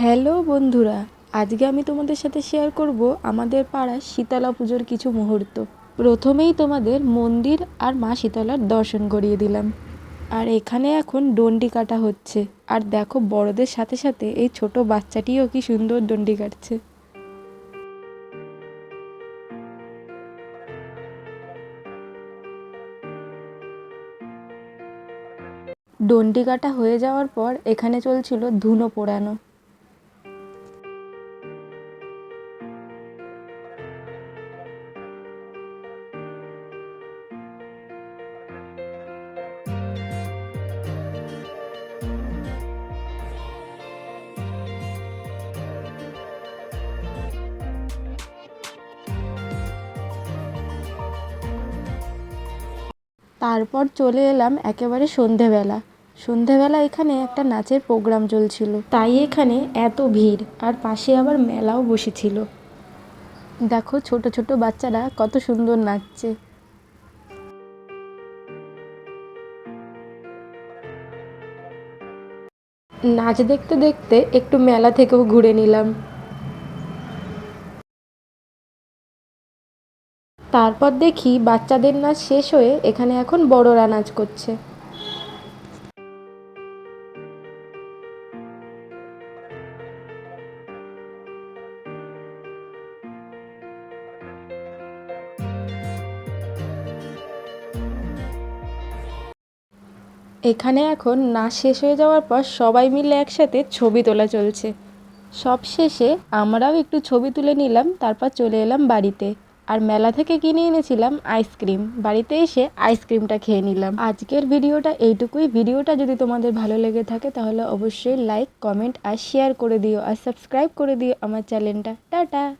Hello বন্ধুরা, আজকে আমি তোমাদের সাথে শেয়ার করব আমাদের পাড়ার শীতলা পুজোর কিছু মুহূর্ত। প্রথমেই তোমাদের মন্দির আর মা শীতলার দর্শন করিয়ে দিলাম। আর এখানে এখন ডন্ডি কাটা হচ্ছে। আর দেখো বড়দের সাথে সাথে এই ছোট বাচ্চাটিও কি সুন্দর ডন্ডি কাটছে। ডন্ডি কাটা হয়ে যাওয়ার পর এখানে চলছিল ধুনো পোড়ানো। তারপর চলে এলাম একেবারে সন্ধেবেলা। সন্ধেবেলা এখানে একটা নাচের প্রোগ্রাম চলছিল। তাই এখানে এত ভিড়, আর পাশে আবার মেলাও বসেছিল। দেখো ছোট ছোট বাচ্চারা কত সুন্দর নাচছে। নাচ দেখতে দেখতে একটু মেলা থেকেও ঘুরে নিলাম। তারপর দেখি বাচ্চাদের নাচ শেষ হয়ে এখানে এখন বড়রা নাচ করছে। এখানে এখন নাচ শেষ হয়ে যাওয়ার পর সবাই মিলে একসাথে ছবি তোলা চলছে। সব শেষে আমরাও একটু ছবি তুলে নিলাম, তারপর চলে এলাম বাড়িতে। আর মেলা থেকে কিনে এনেছিলাম আইসক্রিম। বাড়িতে এসে আইসক্রিমটা খেয়ে নিলাম। আজকের ভিডিওটা এইটুকুই। ভিডিওটা যদি তোমাদের ভালো লেগে থাকে তাহলে অবশ্যই লাইক, কমেন্ট আর শেয়ার করে দিও। আর সাবস্ক্রাইব করে দিও আমার চ্যানেলটা। টাটা!